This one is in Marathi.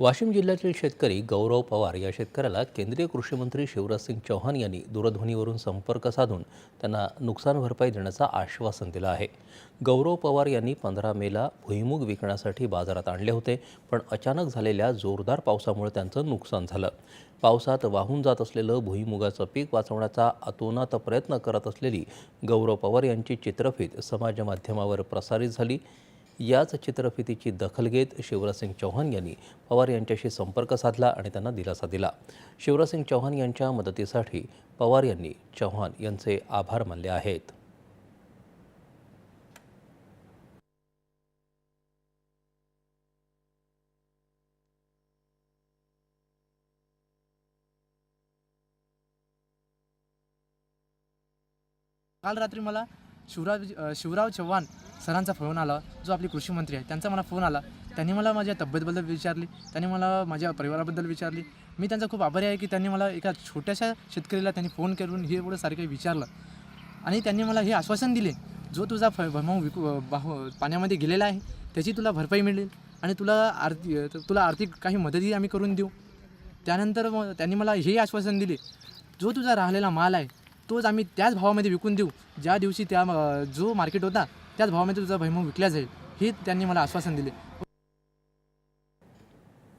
वाशिम जिल्ह्यातील शेतकरी गौरव पवार या शेतकऱ्याला केंद्रीय कृषीमंत्री शिवराजसिंग चौहान यांनी दूरध्वनीवरून संपर्क साधून त्यांना नुकसान भरपाई देण्याचं आश्वासन दिलं आहे. गौरव पवार यांनी पंधरा मेला भुईमूग विकण्यासाठी बाजारात आणले होते पण अचानक झालेल्या जोरदार पावसामुळे त्यांचं नुकसान झालं. पावसात वाहून जात असलेलं भुईमुगाचं पीक वाचवण्याचा अतोनात प्रयत्न करत असलेली गौरव पवार यांची चित्रफित समाज माध्यमावर प्रसारित झाली. याच चित्रफितीची दखल घेत शिवराजसिंग चौहान यांनी पवार यांच्याशी संपर्क साधला आणि त्यांना दिलासा दिला. शिवराजसिंग चौहान यांच्या मदतीसाठी पवार यांनी चौहान यांचे आभार मानले आहेत. काल रात्री मला शिवराज शिवराव चव्हाण सरांचा फोन आला जो आपले कृषी मंत्री आहे. त्यांचा मला फोन आला. त्यांनी मला माझ्या तब्येतबद्दल विचारली. त्यांनी मला माझ्या परिवाराबद्दल विचारली. मी त्यांचा खूप आभारी आहे की त्यांनी मला एका छोट्याशा शेतकरीला त्यांनी फोन करून हे एवढं सारखं विचारलं. आणि त्यांनी मला हे आश्वासन दिले जो तुझा फ भमाऊ विकू बाहू पाण्यामध्ये गेलेला आहे त्याची तुला भरपाई मिळेल आणि तुला आर्थिक तुला आर्थिक काही मदतही आम्ही करून देऊ. त्यानंतर मग त्यांनी मला हे आश्वासन दिले जो तुझा राहिलेला माल आहे तोच आम्ही त्याच भावामध्ये विकून देऊ. ज्या दिवशी त्या जो मार्केट होता त्याच भावामध्ये तुझा भैमूग विकला जाईल. हे त्यांनी मला आश्वासन दिले.